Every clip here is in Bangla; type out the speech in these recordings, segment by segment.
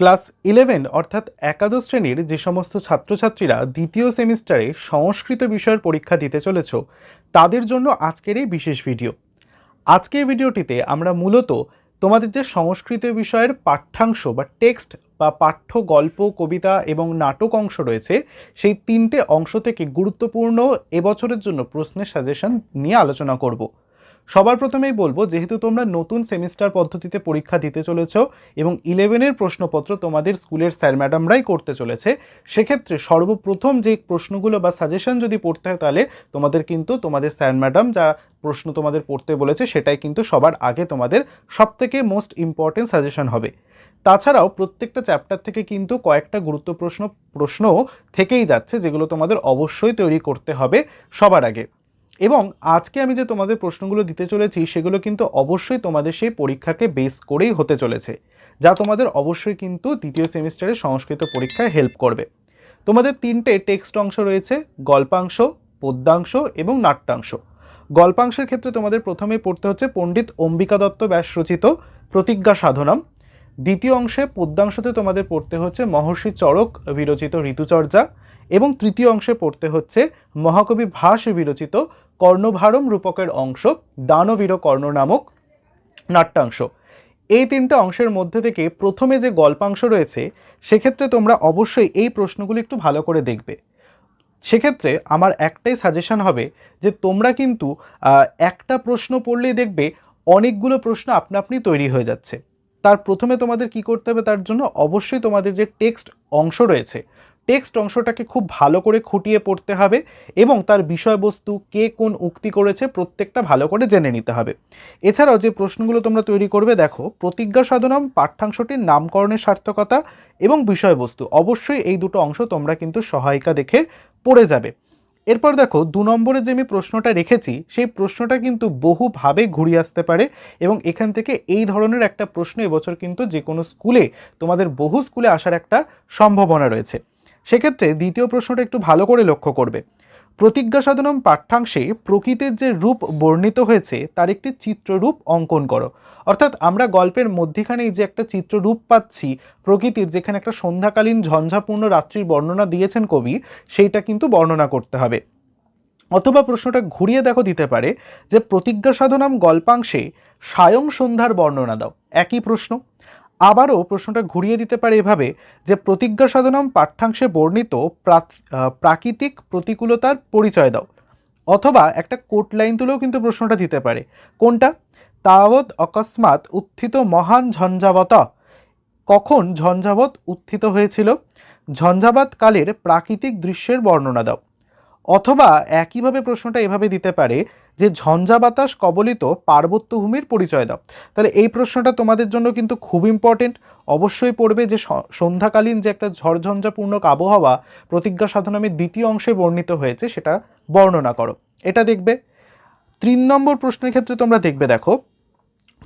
ক্লাস ইলেভেন অর্থাৎ একাদশ শ্রেণির যে সমস্ত ছাত্রছাত্রীরা দ্বিতীয় সেমিস্টারে সংস্কৃত বিষয়ের পরীক্ষা দিতে চলেছ, তাদের জন্য আজকের এই বিশেষ ভিডিও। আজকের ভিডিওটিতে আমরা মূলত তোমাদের যে সংস্কৃত বিষয়ের পাঠ্যাংশ বা টেক্সট বা পাঠ্য, গল্প, কবিতা এবং নাটক অংশ রয়েছে, সেই তিনটে অংশ থেকে গুরুত্বপূর্ণ এবছরের জন্য প্রশ্নের সাজেশন নিয়ে আলোচনা করব। সবার প্রথমেই বলব, যেহেতু তোমরা নতুন সেমিস্টার পদ্ধতিতে পরীক্ষা দিতে চলেছ এবং ইলেভেনের প্রশ্নপত্র তোমাদের স্কুলের স্যার ম্যাডামরাই করতে চলেছে, সেক্ষেত্রে সর্বপ্রথম যে প্রশ্নগুলো বা সাজেশন যদি পড়তে হয় তাহলে তোমাদের কিন্তু তোমাদের স্যার ম্যাডাম যা প্রশ্ন তোমাদের পড়তে বলেছে সেটাই কিন্তু সবার আগে তোমাদের সবথেকে মোস্ট ইম্পর্টেন্ট সাজেশন হবে। তাছাড়াও প্রত্যেকটা চ্যাপ্টার থেকে কিন্তু কয়েকটা গুরুত্ব প্রশ্ন প্রশ্ন থেকেই যাচ্ছে, যেগুলো তোমাদের অবশ্যই তৈরি করতে হবে সবার আগে। এবং আজকে আমি যে তোমাদের প্রশ্নগুলো দিতে চলেছি, সেগুলো কিন্তু অবশ্যই তোমাদের সেই পরীক্ষাকে বেস করেই হতে চলেছে, যা তোমাদের অবশ্যই কিন্তু দ্বিতীয় সেমিস্টারে সংস্কৃত পরীক্ষায় হেল্প করবে। তোমাদের তিনটে টেক্সট অংশ রয়েছে, গল্পাংশ, পদ্যাংশ এবং নাট্যাংশ। গল্পাংশের ক্ষেত্রে তোমাদের প্রথমে পড়তে হচ্ছে পণ্ডিত অম্বিকা দত্ত ব্যাস রচিত প্রতিজ্ঞা সাধনাম। দ্বিতীয় অংশে পদ্যাংশতে তোমাদের পড়তে হচ্ছে মহর্ষি চরক বিরচিত ঋতুচর্যা এবং তৃতীয় অংশে পড়তে হচ্ছে মহাকবি ভাস বিরচিত কর্ণভারম রূপকের অংশ, দানবীর কর্ণ নামক নাট্যাংশ। এই তিনটে অংশের মধ্যে থেকে প্রথমে যে গল্পাংশ রয়েছে, সেক্ষেত্রে তোমরা অবশ্যই এই প্রশ্নগুলি একটু ভালো করে দেখবে। সেক্ষেত্রে আমার একটাই সাজেশন হবে যে তোমরা কিন্তু একটা প্রশ্ন পড়লেই দেখবে অনেকগুলো প্রশ্ন আপনা আপনি তৈরি হয়ে যাচ্ছে। তার প্রথমে তোমাদের কি করতে হবে তার জন্য অবশ্যই তোমাদের যে টেক্সট অংশ রয়েছে টেক্সট অংশটাকে খুব ভালো করে খুঁটিয়ে পড়তে হবে এবং তার বিষয়বস্তু কে কোন উক্তি করেছে প্রত্যেকটা ভালো করে জেনে নিতে হবে। এছাড়াও যে প্রশ্নগুলো তোমরা তৈরি করবে, দেখো, প্রতিজ্ঞা সাধনম, পাঠ্যাংশটির নামকরণের সার্থকতা এবং বিষয়বস্তু। অবশ্যই এই দুটো অংশ তোমরা কিন্তু সহায়িকা দেখে পড়ে যাবে। এরপর দেখো, দু নম্বরে যে আমি প্রশ্নটা রেখেছি, সেই প্রশ্নটা কিন্তু বহুভাবে ঘুরিয়ে আসতে পারে এবং এখান থেকে এই ধরনের একটা প্রশ্ন এবছর কিন্তু যে কোনো স্কুলে, তোমাদের বহু স্কুলে আসার একটা সম্ভাবনা রয়েছে। সেক্ষেত্রে দ্বিতীয় প্রশ্নটা একটু ভালো করে লক্ষ্য করবে। প্রতিজ্ঞা সাধনম পাঠ্যাংশে প্রকৃতির যে রূপ বর্ণিত হয়েছে, তার একটি চিত্ররূপ অঙ্কন করো। অর্থাৎ আমরা গল্পের মধ্যিখানেই যে একটা চিত্ররূপ পাচ্ছি, প্রকৃতির যেখানে একটা সন্ধ্যাকালীন ঝঞ্ঝাপূর্ণ রাত্রির বর্ণনা দিয়েছেন কবি, সেইটা কিন্তু বর্ণনা করতে হবে। অথবা প্রশ্নটা ঘুরিয়ে দেখো দিতে পারে যে প্রতিজ্ঞা সাধনাম গল্পাংশে সায়ং সন্ধ্যার বর্ণনা দাও। একই প্রশ্ন। আবারও প্রশ্নটা ঘুরিয়ে দিতে পারে এভাবে যে প্রতিজ্ঞা সাধনাম পাঠ্যাংশে বর্ণিত প্রাক- প্রাকৃতিক প্রতিকূলতার পরিচয় দাও। অথবা একটা কোট লাইন তুলেও কিন্তু প্রশ্নটা দিতে পারে। কোনটা? তাবৎ অকস্মাৎ উত্থিত মহান ঝঞ্ঝাবত। কখন ঝঞ্ঝাবত উত্থিত হয়েছিল? ঝঞ্ঝাবাত কালের প্রাকৃতিক দৃশ্যের বর্ণনা দাও। অথবা একইভাবে প্রশ্নটা এভাবে দিতে পারে যে ঝঞ্ঝা বাতাস কবলিত পার্বত্য ভূমির পরিচয় দাও। তাহলে এই প্রশ্নটা তোমাদের জন্য কিন্তু খুব ইম্পর্টেন্ট অবশ্যই পড়বে যে সন্ধ্যাকালীন যে একটা ঝড়ঝঞ্ঝাপূর্ণ আবহাওয়া প্রতিজ্ঞা সাধনামের দ্বিতীয় অংশে বর্ণিত হয়েছে সেটা বর্ণনা করো। এটা দেখবে। তিন নম্বর প্রশ্নের ক্ষেত্রে তোমরা দেখবে দেখো,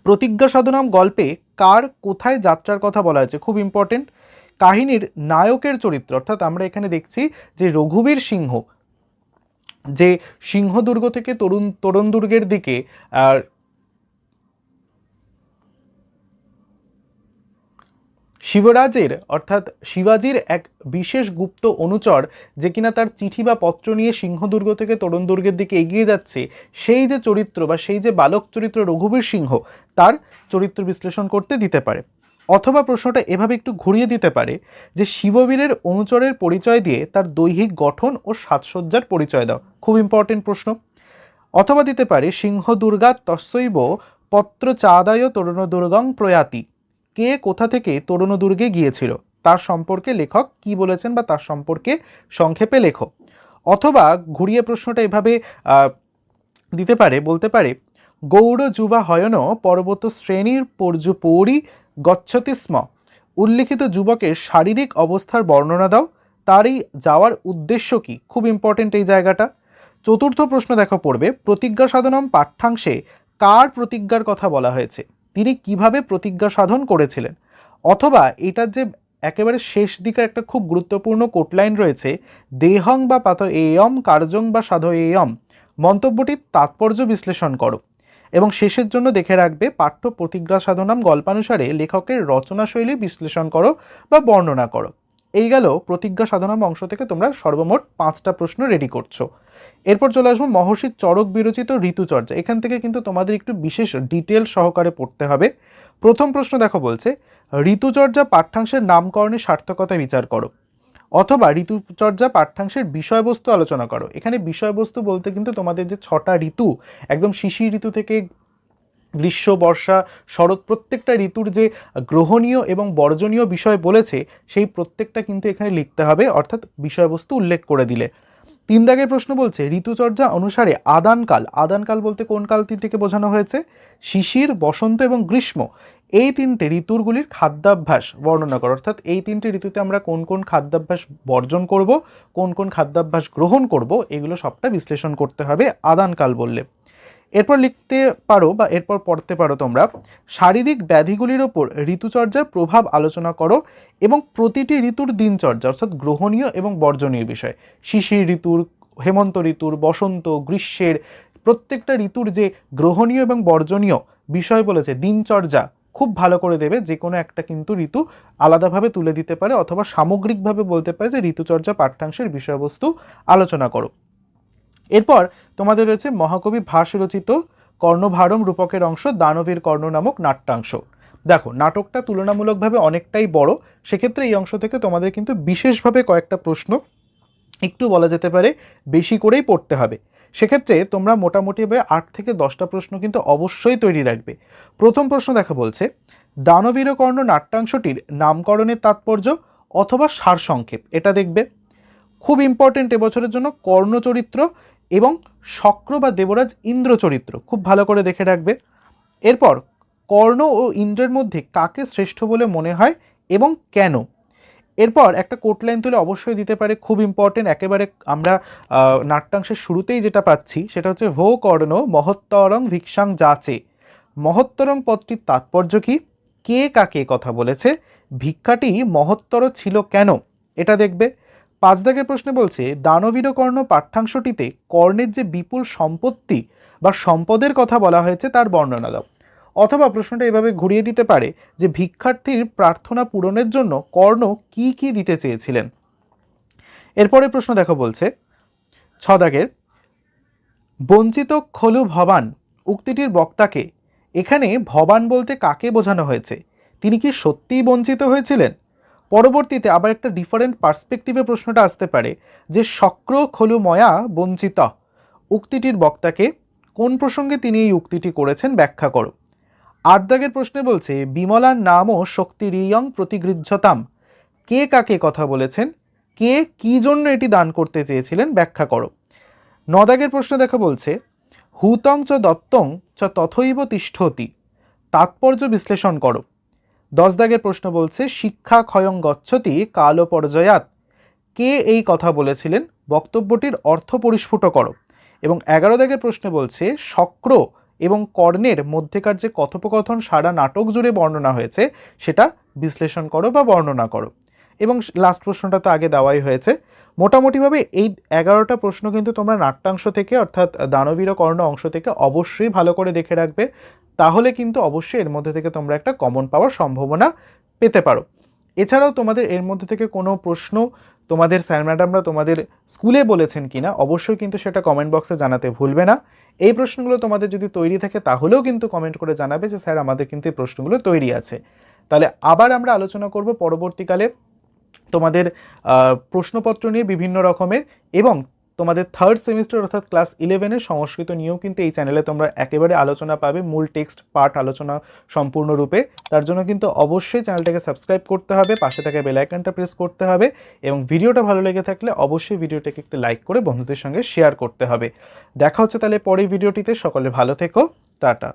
প্রতিজ্ঞা সাধনাম গল্পে কার কোথায় যাত্রার কথা বলা হয়েছে খুব ইম্পর্টেন্ট কাহিনীর নায়কের চরিত্র, অর্থাৎ আমরা এখানে দেখছি যে রঘুবীর সিংহ যে সিংহদুর্গ থেকে তরুণ তরুণ দুর্গের দিকে শিবরাজের, অর্থাৎ শিবাজির এক বিশেষ গুপ্ত অনুচর যে কিনা তার চিঠি বা পত্র নিয়ে সিংহদুর্গ থেকে তরুণ দুর্গের দিকে এগিয়ে যাচ্ছে, সেই যে চরিত্র বা সেই যে বালক চরিত্র রঘুবীর সিংহ, তার চরিত্র বিশ্লেষণ করতে দিতে পারে। অথবা প্রশ্নটা এভাবে একটু ঘুরিয়ে দিতে পারে যে শিববীরের অনুচরের পরিচয় দিয়ে তার দৈহিক গঠন ও সাজসজ্জার পরিচয় দাও। খুব ইম্পর্টেন্ট প্রশ্ন। অথবা দিতে পারে, সিংহ দুর্গা তস্যৈব পত্র চাদায় তরুণ দুর্গং প্রয়াতি। কে কোথা থেকে তরুণ দুর্গে গিয়েছিল? তার সম্পর্কে লেখক কি বলেছেন বা তার সম্পর্কে সংক্ষেপে লেখো। অথবা ঘুরিয়ে প্রশ্নটা এভাবে দিতে পারে, বলতে পারে গৌড় যুবা হয়ন পর্বত শ্রেণির পর্যুপৌরি গচ্ছতি স্ম। উল্লিখিত যুবকের শারীরিক অবস্থার বর্ণনা দাও। তারই যাওয়ার উদ্দেশ্য কি? খুব ইম্পর্টেন্ট এই জায়গাটা। চতুর্থ প্রশ্ন দেখো পড়বে। প্রতিজ্ঞা সাধনম পাঠ্যাংশে কার প্রতিজ্ঞার কথা বলা হয়েছে? তিনি কীভাবে প্রতিজ্ঞা সাধন করেছিলেন? অথবা এটার যে একেবারে শেষ দিকে একটা খুব গুরুত্বপূর্ণ কোটলাইন রয়েছে, দেহং বা পাত এয়ম, কার্যং বা সাধ এয়ম, মন্তব্যটির তাৎপর্য বিশ্লেষণ করো। এবং শেষের জন্য দেখে রাখবে পাঠ্য প্রতিজ্ঞা সাধনাম গল্পানুসারে লেখকের রচনাশৈলী বিশ্লেষণ করো বা বর্ণনা করো। এই গেল প্রতিজ্ঞা সাধনাম অংশ থেকে তোমরা সর্বমোট পাঁচটা প্রশ্ন রেডি করছ। এরপর চলে আসব মহর্ষির চরক বিরচিত ঋতুচর্যা। এখান থেকে কিন্তু তোমাদের একটু বিশেষ ডিটেল সহকারে পড়তে হবে। প্রথম প্রশ্ন দেখো বলছে, ঋতুচর্যা পাঠ্যাংশের নামকরণের সার্থকতা বিচার করো। অথবা ঋতুচর্যা পাঠ্যাংশের বিষয়বস্তু আলোচনা করো। এখানে বিষয়বস্তু বলতে কিন্তু তোমাদের যে ছটা ঋতু, একদম শিশির ঋতু থেকে গ্রীষ্ম, বর্ষা, শরৎ, প্রত্যেকটা ঋতুর যে গ্রহণীয় এবং বর্জনীয় বিষয় বলেছে, সেই প্রত্যেকটা কিন্তু এখানে লিখতে হবে, অর্থাৎ বিষয়বস্তু উল্লেখ করে দিলে। তিন দাগের প্রশ্ন বলছে, ঋতুচর্যা অনুসারে আদানকাল আদানকাল বলতে কোন কাল তিনটিকে বোঝানো হয়েছে? শিশির, বসন্ত এবং গ্রীষ্ম। এই তিনটে ঋতুরগুলির খাদ্যাভ্যাস বর্ণনা করো। অর্থাৎ এই তিনটে ঋতুতে আমরা কোন কোন খাদ্যাভ্যাস বর্জন করব, কোন কোন খাদ্যাভ্যাস গ্রহণ করব, এগুলো সবটা বিশ্লেষণ করতে হবে আদানকাল বললে। এরপর লিখতে পারো বা এরপর পড়তে পারো তোমরা, শারীরিক ব্যাধিগুলির ওপর ঋতুচর্যার প্রভাব আলোচনা করো এবং প্রতিটি ঋতুর দিনচর্যা, অর্থাৎ গ্রহণীয় এবং বর্জনীয় বিষয়, শিশির ঋতুর, হেমন্ত ঋতুর, বসন্ত, গ্রীষ্মের, প্রত্যেকটা ঋতুর যে গ্রহণীয় এবং বর্জনীয় বিষয় বলেছে, দিনচর্যা খুব ভালো করে দেবে যে কোনো একটা কিন্তু ঋতু আলাদাভাবে তুলে দিতে পারে অথবা সামগ্রিকভাবে বলতে পারে যে ঋতুচর্যা পাঠ্যাংশের বিষয়বস্তু আলোচনা করো। এরপর তোমাদের রয়েছে মহাকবি ভাস রচিত কর্ণভারম রূপকের অংশ দানবীর কর্ণ নামক নাট্যাংশ। দেখো, নাটকটা তুলনামূলকভাবে অনেকটাই বড়, সেক্ষেত্রে এই অংশ থেকে তোমাদের কিন্তু বিশেষভাবে কয়েকটা প্রশ্ন একটু বলা যেতে পারে, বেশি করেই পড়তে হবে। সেক্ষেত্রে তোমরা মোটামুটিভাবে আট থেকে দশটা প্রশ্ন কিন্তু অবশ্যই তৈরি রাখবে। প্রথম প্রশ্ন দেখা বলছে দানবীর কর্ণ নাট্যাংশটির নামকরণের তাৎপর্য অথবা সারসংক্ষেপ, এটা দেখবে। খুব ইম্পর্টেন্ট এবছরের জন্য কর্ণ চরিত্র এবং শক্র বা দেবরাজ ইন্দ্র চরিত্র খুব ভালো করে দেখে রাখবে। এরপর কর্ণ ও ইন্দ্রের মধ্যে কাকে শ্রেষ্ঠ বলে মনে হয় এবং কেন? এরপর একটা কোট লাইন তুলে অবশ্যই দিতে পারে, খুব ইম্পর্টেন্ট একেবারে আমরা নাট্যাংশের শুরুতেই যেটা পাচ্ছি, সেটা হচ্ছে ভো কর্ণ মহত্তরং ভিক্ষাং যাচে। মহত্তরং পদটির তাৎপর্য কি? কে কাকে কথা বলেছে? ভিক্ষাটি মহত্তর ছিল কেন? এটা দেখবে। পাঁচ দাগের প্রশ্নে বলছে, দানবীর কর্ণ পাঠ্যাংশটিতে কর্ণের যে বিপুল সম্পত্তি বা সম্পদের কথা বলা হয়েছে, তার বর্ণনা দাও। অথবা প্রশ্নটা এভাবে ঘুরিয়ে দিতে পারে যে ভিক্ষার্থীর প্রার্থনা পূরণের জন্য কর্ণ কি কি দিতে চেয়েছিলেন। এরপরে প্রশ্ন দেখো বলছে ছদাগের বঞ্চিত খলু ভবান উক্তিটির বক্তাকে, এখানে ভবান বলতে কাকে বোঝানো হয়েছে? তিনি কি সত্যিই বঞ্চিত হয়েছিলেন? পরবর্তীতে আবার একটা ডিফারেন্ট পার্সপেক্টিভে প্রশ্নটা আসতে পারে যে শক্র খলু ময়া বঞ্চিত। উক্তিটির বক্তাকে, কোন প্রসঙ্গে তিনি এই উক্তিটি করেছেন ব্যাখ্যা করো। আট দাগের প্রশ্নে বলছে, বিমলার নামও শক্তিরিয়ং প্রতিগৃহ্যতাম। কে কাকে কথা বলেছেন? কে কি জন্য এটি দান করতে চেয়েছিলেন? ব্যাখ্যা করো। নদাগের প্রশ্ন দেখা বলছে, হুতং চ দত্তং চ তথৈব তিষ্ঠতি। তাৎপর্য বিশ্লেষণ করো। দশ দাগের প্রশ্ন বলছে, শিক্ষা ক্ষয়ং গচ্ছতি কাল পর্যায়াত। কে এই কথা বলেছিলেন? বক্তব্যটির অর্থ পরিস্ফুট করো। এবং এগারো দাগের প্রশ্নে বলছে, শক্র এবং কর্ণের মধ্যেকার যে কথোপকথন সারা নাটক জুড়ে বর্ণনা হয়েছে, সেটা বিশ্লেষণ করো বা বর্ণনা করো। এবং লাস্ট প্রশ্নটা তো আগে দেওয়াই হয়েছে। মোটামুটিভাবে এই এগারোটা প্রশ্ন কিন্তু তোমরা নাট্যাংশ থেকে, অর্থাৎ দানবীর কর্ণ অংশ থেকে অবশ্যই ভালো করে দেখে রাখবে। তাহলে কিন্তু অবশ্যই এর মধ্যে থেকে তোমরা একটা কমন পাওয়ার সম্ভাবনা পেতে পারো। এছাড়াও তোমাদের এর মধ্যে থেকে কোনো প্রশ্ন তোমাদের স্যার ম্যাডামরা তোমাদের স্কুলে বলেছেন কি না অবশ্যই কিন্তু সেটা কমেন্ট বক্সে জানাতে ভুলবে না। এই প্রশ্নগুলো তোমাদের যদি তৈরি থাকে, তাহলেও কিন্তু কমেন্ট করে জানাবে যে, স্যার, আমাদের কিন্তু এই প্রশ্নগুলো তৈরি আছে। তাহলে আবার আমরা আলোচনা করব পরবর্তীকালে তোমাদের প্রশ্নপত্র নিয়ে বিভিন্ন রকমের এবং তোমাদের থার্ড সেমিস্টার অর্থাৎ ক্লাস ইলেভেনের সংস্কৃত নিয়েও কিন্তু এই চ্যানেলে তোমরা একেবারে আলোচনা পাবে, মূল টেক্সট পাঠ আলোচনা সম্পূর্ণরূপে তার জন্য কিন্তু অবশ্যই চ্যানেলটাকে সাবস্ক্রাইব করতে হবে, পাশে থাকা বেলাইকানটা প্রেস করতে হবে এবং ভিডিওটা ভালো লেগে থাকলে অবশ্যই ভিডিওটাকে একটু লাইক করে বন্ধুদের সঙ্গে শেয়ার করতে হবে। দেখা হচ্ছে তাহলে পরের ভিডিওটিতে সকলে ভালো থেকো, টাটা।